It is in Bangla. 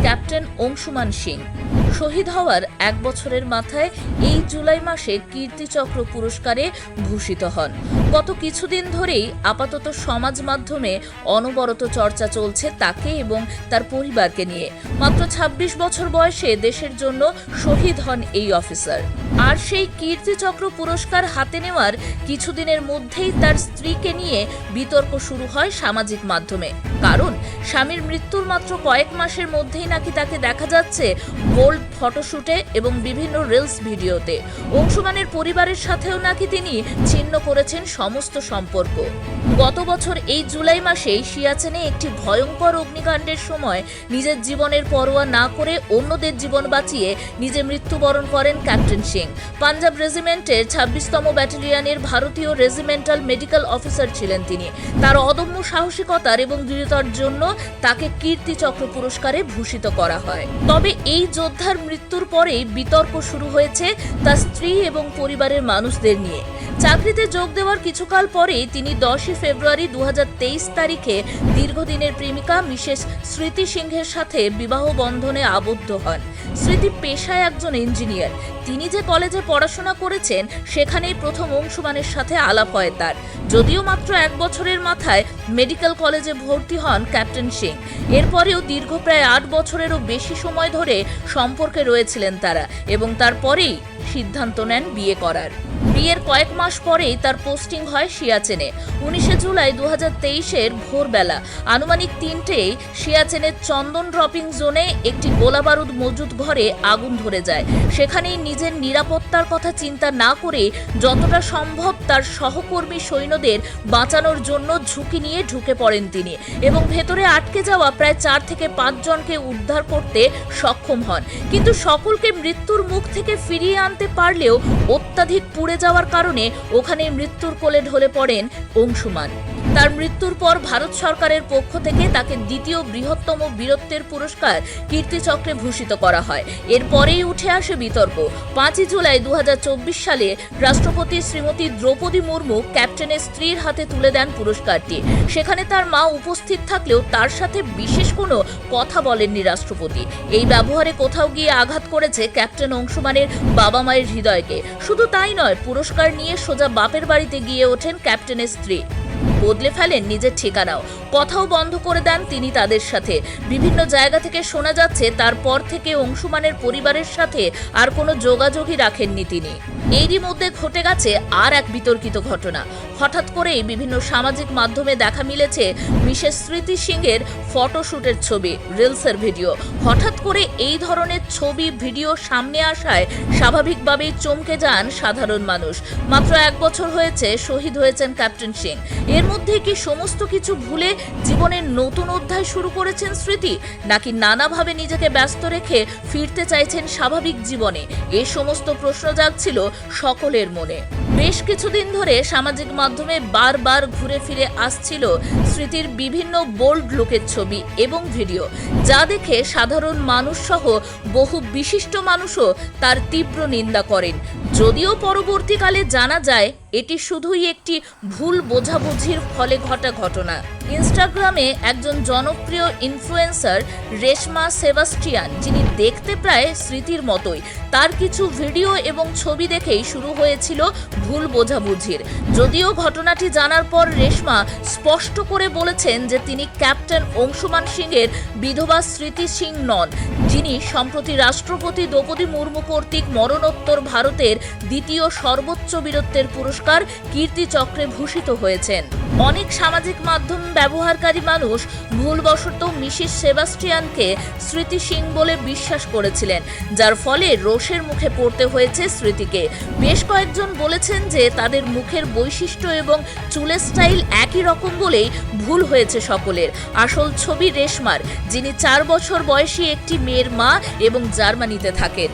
ক্যাপ্টেন অংশুমান সিং। শহীদ হওয়ার এক বছরের মাথায় এই জুলাই মাসে কীর্তিচক্র পুরস্কারে ভূষিত হন। গত কিছুদিন ধরেই আপাতত সমাজ মাধ্যমে অনবরত চর্চা চলছে তাকে এবং তার পরিবারকে নিয়ে। মাত্র ২৬ বছর বয়সে দেশের জন্য শহীদ হন এই অফিসার। আর সেই কীর্তিচক্র পুরস্কার হাতে নেওয়ার কিছুদিনের মধ্যেই তার স্ত্রীকে নিয়ে বিতর্ক শুরু হয় সামাজিক মাধ্যমে। কারণ স্বামীর মৃত্যুর মাত্র কয়েক মাসের মধ্যেই নাকি তাকে দেখা যাচ্ছে বোল্ড ফটোশুটে এবং বিভিন্ন রিলস ভিডিওতে। অংশুমানের পরিবারের সাথেও নাকি তিনি ছিন্ন করেছেন সমস্ত সম্পর্ক। গত বছর এই জুলাই মাসেই সিয়াচেনে একটি ভয়ঙ্কর অগ্নিকাণ্ডের সময় নিজের জীবনের পরোয়া না করে অন্যদের জীবন বাঁচিয়ে নিজে মৃত্যুবরণ করেন ক্যাপ্টেন সিং। পাঞ্জাব রেজিমেন্টের ছাব্বিশতম ব্যাটালিয়নের ভারতীয় রেজিমেন্টাল মেডিকেল অফিসার ছিলেন তিনি। তার অদম্য সাহসিকতার এবং দৃঢ়তার জন্য তাকে কীর্তিচক্র পুরস্কারে ভূষিত করা হয়। তবে এই যোদ্ধার মৃত্যুর পরেই বিতর্ক শুরু হয়েছে তার স্ত্রী এবং পরিবারের মানুষদের নিয়ে। চাকরিতে যোগ দেওয়ার কিছুকাল পরেই তিনি দশই ফেব্রুয়ারি দু হাজার তেইশ তারিখে দীর্ঘদিনের প্রেমিকা মিসেস স্মৃতি সিংহের সাথে বিবাহ বন্ধনে আবদ্ধ হন। স্মৃতি পেশায় একজন ইঞ্জিনিয়ার। তিনি যে কলেজে পড়াশোনা করেছেন, সেখানেই প্রথম অংশুমানের সাথে আলাপ হয় তার। যদিও মাত্র এক বছরের মাথায় মেডিকেল কলেজে ভর্তি হন ক্যাপ্টেন সিং। এরপরেও দীর্ঘ প্রায় আট বছরেরও বেশি সময় ধরে সম্পর্কে রয়েছিলেন তারা এবং তারপরেই সিদ্ধান্ত নেন বিয়ে করার। বিয়ের কয়েক মাস পরেই তার পোস্টিং হয় সিয়াচেনে। উনিশে জুলাই দু হাজার তেইশের ভোরবেলা আনুমানিক তিনটেই সিয়াচেনের চন্দন ড্রপিং জোনে একটি গোলাবারুদ মজুদ ঘরে আগুন ধরে যায়। সেখানেই নিজের নিরাপত্তার কথা চিন্তা না করে যতটা সম্ভব তার সহকর্মী সৈন্যদের বাঁচানোর জন্য ঝুঁকি নিয়ে ঢুকে পড়েন তিনি এবং ভেতরে আটকে যাওয়া প্রায় চার থেকে পাঁচ জনকে উদ্ধার করতে সক্ষম হন। কিন্তু সকলকে মৃত্যুর মুখ থেকে ফিরিয়ে আনতে পারলেও অত্যাধিক পুড়ে যাওয়ার কারণে ওখানে মৃত্যুর কোলে ঢলে পড়েন অংশুমান। তার মৃত্যুর পর ভারত সরকারের পক্ষ থেকে তাকে দ্বিতীয় বৃহত্তম বীরত্বের পুরস্কার কীর্তিচক্রে ভূষিত করা হয়। এরপরেই উঠে আসে বিতর্ক। পাঁচই জুলাই দু হাজার চব্বিশ সালে রাষ্ট্রপতি শ্রীমতী দ্রৌপদী মুর্মু ক্যাপ্টেনের স্ত্রীর হাতে তুলে দেন পুরস্কারটি। সেখানে তার মা উপস্থিত থাকলেও তার সাথে বিশেষ কোনো কথা বলেননি রাষ্ট্রপতি। এই ব্যবহারে কোথাও গিয়ে আঘাত করেছে ক্যাপ্টেন অংশুমানের বাবা মায়ের হৃদয়কে। শুধু তাই নয়, পুরস্কার নিয়ে সোজা বাপের বাড়িতে গিয়ে ওঠেন ক্যাপ্টেনের স্ত্রী। বদলে ফেলেন নিজের ঠিকানাও। কথাও বন্ধ করে দেন তিনি তাদের সাথে। বিভিন্ন জায়গা থেকে শোনা যাচ্ছে, তারপর থেকে অংশুমানের পরিবারের সাথে আর কোনো যোগাযোগই রাখেননি তিনি। এরই মধ্যে ঘটে গেছে আর এক বিতর্কিত ঘটনা। হঠাৎ করেই বিভিন্ন সামাজিক মাধ্যমে দেখা মিলেছে মিসেস স্মৃতি সিংয়ের ফটোশ্যুটের ছবি, রিলসের ভিডিও। হঠাৎ করে এই ধরনের ছবি, ভিডিও সামনে আসায় স্বাভাবিকভাবেই চমকে যান সাধারণ মানুষ। মাত্র এক বছর হয়েছে শহীদ হয়েছেন ক্যাপ্টেন সিং। এর মধ্যে কি সমস্ত কিছু ভুলে জীবনের নতুন অধ্যায় শুরু করেছেন স্মৃতি? নাকি নানাভাবে নিজেকে ব্যস্ত রেখে ফিরতে চাইছেন স্বাভাবিক জীবনে? এ সমস্ত প্রশ্ন জাগছিল সকলের মনে। বেশ কিছুদিন ধরে সামাজিক মাধ্যমে বারবার ঘুরে ফিরে আসছিল স্মৃতির বিভিন্ন বোল্ড লোকের ছবি এবং ভিডিও যা দেখে সাধারণ মানুষ সহ বহু বিশিষ্ট মানুষও তার তীব্র নিন্দা করেন। যদিও পরবর্তীকালে জানা যায়, এটি শুধুই একটি ভুল বোঝাবুঝির ফলে ঘটা ঘটনা। ইনস্টাগ্রামে একজন জনপ্রিয় ইনফ্লুয়েন্সার রেশমা সেবাস্টিয়ান, যিনি দেখতে প্রায় স্মৃতির মতোই। তার কিছু ভিডিও এবং ছবি দেখেই শুরু হয়েছিল ভুল বোঝাবুঝির। যদিও ঘটনাটি জানার পর রেশমা স্পষ্ট করে বলেছেন যে তিনি ক্যাপ্টেন অংশুমান সিংয়ের বিধবা স্মৃতি সিং নন, যিনি সম্প্রতি রাষ্ট্রপতি দ্রৌপদী মুর্মু কর্তৃক মরণোত্তর ভারতের দ্বিতীয় সর্বোচ্চ বীরত্বের পুরস্কার কীর্তিচক্রে ভূষিত হয়েছেন। অনেক সামাজিক মাধ্যম ব্যবহারকারী মানুষ ভুলবশত মিসিস সেবাস্টিয়ানকে স্মৃতি সিং বলে বিশ্বাস করেছিলেন, যার ফলে রোষের মুখে পড়তে হয়েছে স্মৃতিকে। বেশ কয়েকজন বলেছেন যে তাদের মুখের বৈশিষ্ট্য এবং চুলের স্টাইল একই রকম বলেই ভুল হয়েছে সকলের। আসল ছবি রেশমার, যিনি চার বছর বয়সী একটি মেয়ের মা এবং জার্মানিতে থাকেন।